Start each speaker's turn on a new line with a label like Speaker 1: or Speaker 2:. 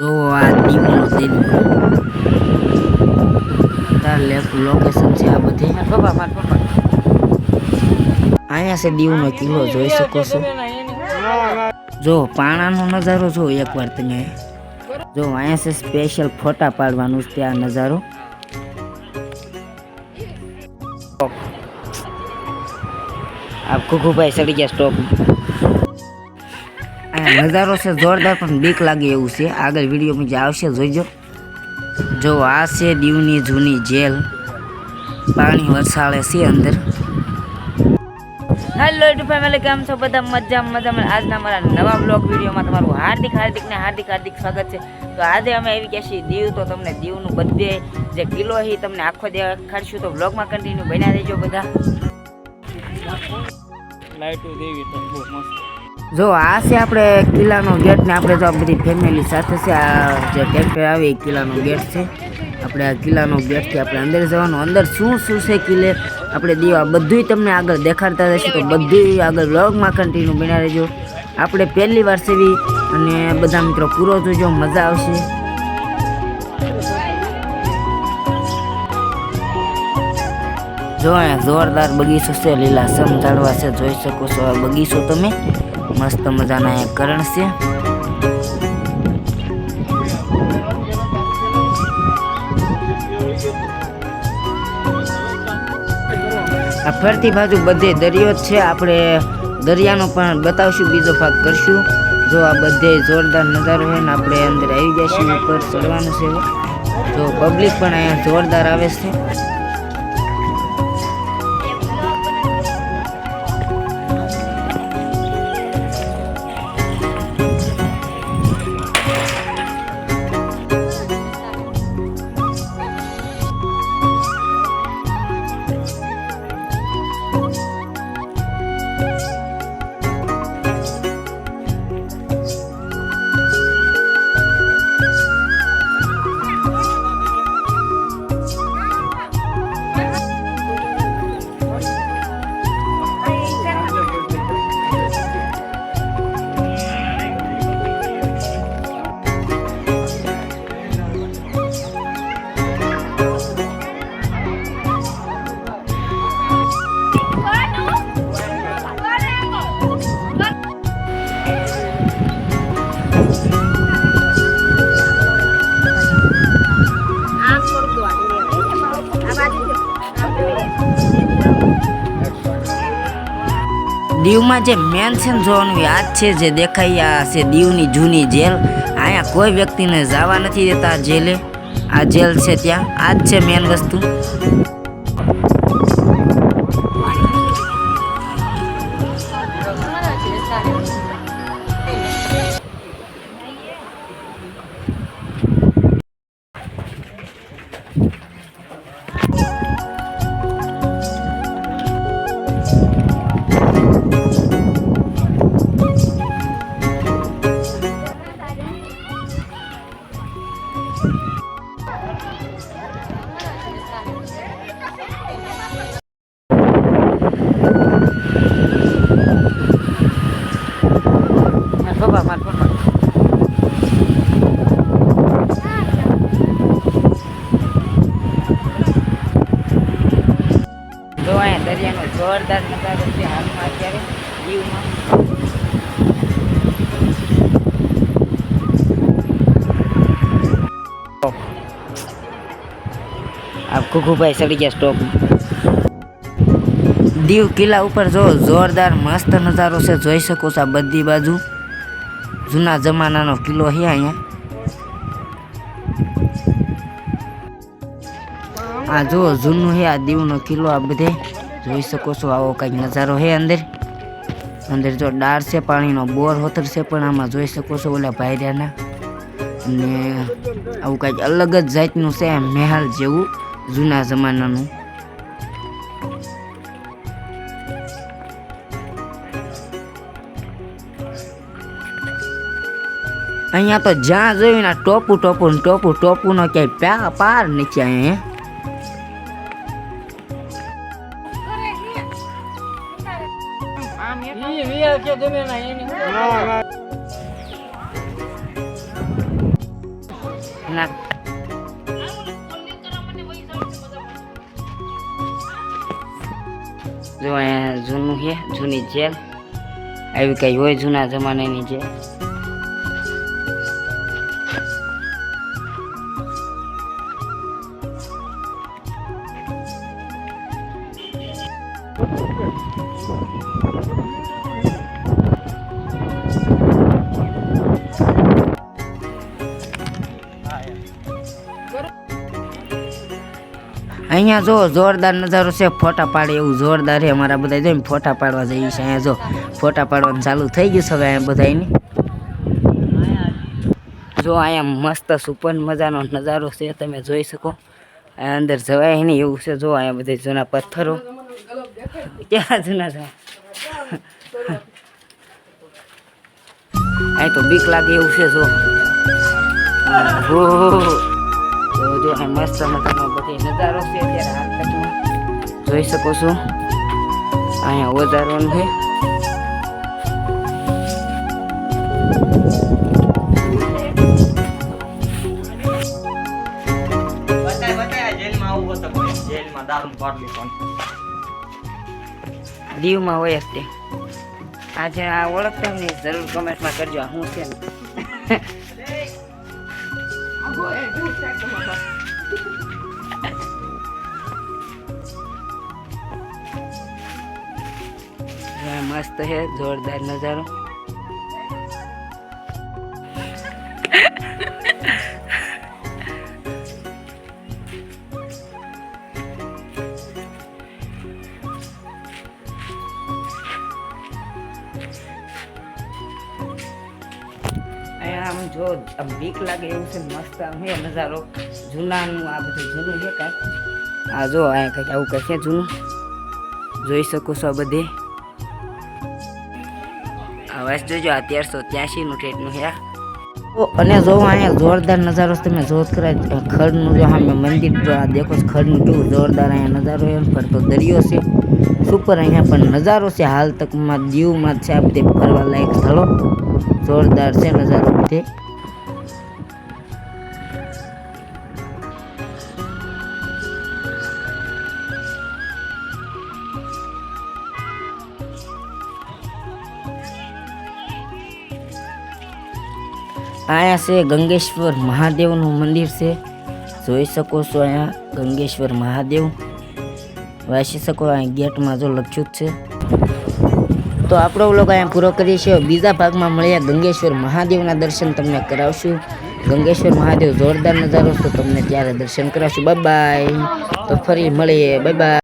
Speaker 1: જો આ દીવનો દરિયો તાર લોકેશન છે આ બધી. અહીંયા છે દીવનો કિલ્લો જોઈ શકો છો. જો પાણાનો નજારો જો એકવાર તમે. જો અહીંયા છે સ્પેશિયલ ફોટા પાડવાનું છે આ નજારો. આ કુકુભાઈ સડી ગયા અહીંયા નજારો છે જોરદાર પણ બીક લાગે એવું છે. આગળ વિડીયોમાં જે આવશે જોઈજો. જો આ છે દીવની જૂની જેલ. પાણી વરસાળે છે અંદર.
Speaker 2: હેલો ટુ ફેમિલી કેમ છો બધા? મજા મજામાં. આજના મારા નવા બ્લોગ વિડીયોમાં તમારું હાર્દિક હાર્દિક ને હાર્દિક હાર્દિક સ્વાગત છે. તો આજે અમે આવી ગયા છીએ દીવ તો તમને દીવનું બધે જે કિલ્લો છે તમને આખો દેખાડશું. તો બ્લોગમાં કન્ટિન્યુ બન્યા રહેજો બધા.
Speaker 3: લાઈટો દેવી તો બહુ મસ્ત.
Speaker 1: જો, આ છે આપણે કિલ્લાનો ગેટ ને આપણે તો આ બધી ફેમિલી સાથે છે. આ જે ટ્રેક્ટર આવે એ કિલ્લાનો ગેટ છે. આપણે આ કિલ્લાનો ગેટથી આપણે અંદર જવાનું. અંદર શું શું છે કિલ્લે? આપણે દીવા બધુંય તમને આગળ દેખાડતા રહેશે તો બધુંય આગળ વ્લોગમાં કન્ટિન્યુ બન્યા રહેજો. આપણે પહેલી વાર સેવી અને બધા મિત્રો પૂરો જોજો, મજા આવશે. જો, અહીંયા જોરદાર બગીચો છે, લીલા સમ ઝાડવા છે, જોઈ શકો છો આ બગીચો તમે. મસ્ત મજાના અહીંયા કરણ છે. આ ફરતી બાજુ બધે દરિયો જ છે. આપણે દરિયાનો પણ બતાવશું, બીજો ભાગ કરશું. જો આ બધે જોરદાર નજારો હોય ને, આપણે અંદર આવી જઈશું, ઉપર ચડવાનું છે. તો પબ્લિક પણ અહીંયા જોરદાર આવે છે. દીવમાં જે મેન છે ને જોવાનું યાદ છે જે દેખાય આ છે દીવની જૂની જેલ. અહીંયા કોઈ વ્યક્તિને જવા નથી દેતા જેલે. આ જેલ છે ત્યાં. આ જ છે મેન વસ્તુ. જોરદાર નજારો છે હાલમાં અત્યારે દીવમાં આ કુકુભાઈ ચડી ગયા સ્ટોપ દીવ કિલ્લા ઉપર જો જોરદાર મસ્ત નજારો છે, જોઈ શકો છો આ બધી બાજુ. જૂના જમાનાનો કિલ્લો છે અહીંયા. આ જો જૂનું છે, આ દીવનો કિલ્લો આ બધે. જોઈ શકો છો આવો કંઈક નજારો છે અંદર. અંદર જો ડાર છે, પાણીનો બોર હોતર છે, પણ આમાં જોઈ શકો છો ઓલા ભાઈરાના. અને આવું કંઈક અલગ જ જાતનું છે, મહેલ જેવું જૂના જમાનાનું. અહીંયા તો જ્યાં જોયું ને ટોપું ટોપું ટોપું ટોપું નો ક્યાંય પાર નથી અહીંયા જો અહીંયા જૂનું છે, જૂની જેલ. આવી કઈ હોય જૂના જમાનાની જેલ? અહીંયા જો જોરદાર નજારો છે, ફોટા પાડે એવું જોરદાર છે અમારા બધા જોઈને ફોટા પાડવા જઈએ છે. અહીંયા જો ફોટા પાડવાનું ચાલુ થઈ ગયું છે હવે અહીંયા બધાની જો અહીંયા મસ્ત સુપર મજાનો નજારો છે, તમે જોઈ શકો. અંદર જવાય નહીં એવું છે. જો અહીંયા બધા જૂના પથ્થરો. ક્યાં ના છે અહીં તો બીક લાગે એવું છે જો. જો અહીં મસ્ત મજાનો બધી નજારો છે અત્યારે જોઈ શકો છો. અહીંયા વધારો છે.
Speaker 3: બતાય બતાય જેલમાં આવું હતું જેલમાં દારૂ પાડલી પણ
Speaker 1: દીવમાં હોય જ તે. આજે આ ઓળખતા ને જરૂર કમેન્ટમાં કરજો હું છે મસ્ત છે, જોરદાર નજારો. આમ જો, આમ બીક લાગે એવું છે મસ્ત આમ હે નજારો. જૂનાનું આ બધું જૂનું છે કાંઈ. આ જો અહીંયા કંઈક આવું કંઈક છે જૂનું. જોઈ શકો છો બધે. વાસ જોજો આ તેરસો ત્યાંસીનું ટેટનું છે આ. અને જો અહીંયા જોરદાર નજારો છે, તમે જોત કરાય ખડનું જો સામે મંદિર જો આ દેખો ખડનું કેવું જોરદાર અહીંયા નજારો એમ ફરતો દરિયો છે. સુપર અહીંયા પણ નજારો છે, હાલ તકમાં દીવમાં છે, આ બધે ફરવા લાયક સ્થળો. જોરદાર છે નજારો બધે અહીંયા છે ગંગેશ્વર મહાદેવનું મંદિર છે જોઈ શકો છો અહીંયા ગંગેશ્વર મહાદેવ વાંચી શકો અહીંયા ગેટમાં જો લખ્યું જ છે તો આપણો વ્લોગ અહીંયા પૂરો કરીએ છીએ. બીજા ભાગમાં મળ્યા ગંગેશ્વર મહાદેવના દર્શન તમને કરાવશું. ગંગેશ્વર મહાદેવ જોરદાર નજારો તો તમને ત્યારે દર્શન કરાવશું. બાય તો ફરી મળીએ. બાય